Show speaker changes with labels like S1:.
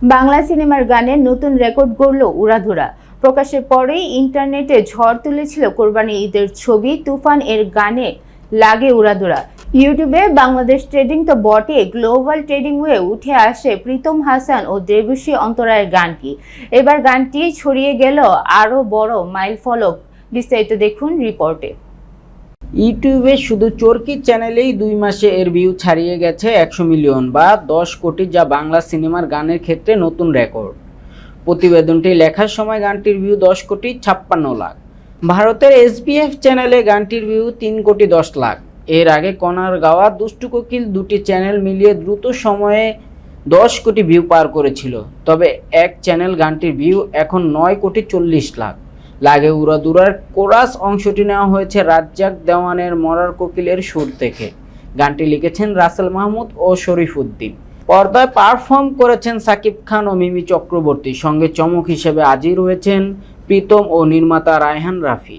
S1: বাংলা সিনেমার গানে নতুন রেকর্ড গড়ল উড়াধুরা। প্রকাশের পরেই ইন্টারনেটে ঝড় তুলেছিল কোরবানি ঈদের ছবি, তুফান এর গানে লাগে উড়াধুরা। ইউটিউবে বাংলাদেশ ট্রেডিং তো বটে গ্লোবাল ট্রেডিং হয়ে উঠে আসে প্রীতম হাসান ও দেবশ্রী অন্তরায়ের গানটি এবার গানটি ছড়িয়ে গেল আরও বড় মাইল ফলক বিস্তারিত দেখুন রিপোর্টে।
S2: ইউটিউবে শুধু চরকি চ্যানেলেই দুই মাসে এর ভিউ ছাড়িয়ে গেছে একশো মিলিয়ন বা দশ কোটি যা বাংলা সিনেমার গানের ক্ষেত্রে নতুন রেকর্ড প্রতিবেদনটি লেখার সময় গানটির ভিউ দশ কোটি ছাপ্পান্ন লাখ। ভারতের এসবিএফ চ্যানেলে গানটির ভিউ তিন কোটি দশ লাখ। এর আগে কনার গাওয়া দুষ্টু কোকিল দুটি চ্যানেল মিলিয়ে দ্রুত সময়ে দশ কোটি ভিউ পার করেছিল। তবে এক চ্যানেল গানটির ভিউ এখন নয় কোটি চল্লিশ লাখ। লাগে উড়াদুরার কোরাস অংশটি নেওয়া হয়েছে রাজ্জাক দেওয়ানের মরার কোকিলের সুর থেকে। গানটি লিখেছেন রাসেল মাহমুদ ও শরীফ উদ্দিন পর্দায় পারফর্ম করেছেন সাকিব খান ও মিমি চক্রবর্তী। সঙ্গে চমক হিসেবে হাজির রয়েছেন প্রীতম ও নির্মাতা রায়হান রাফি।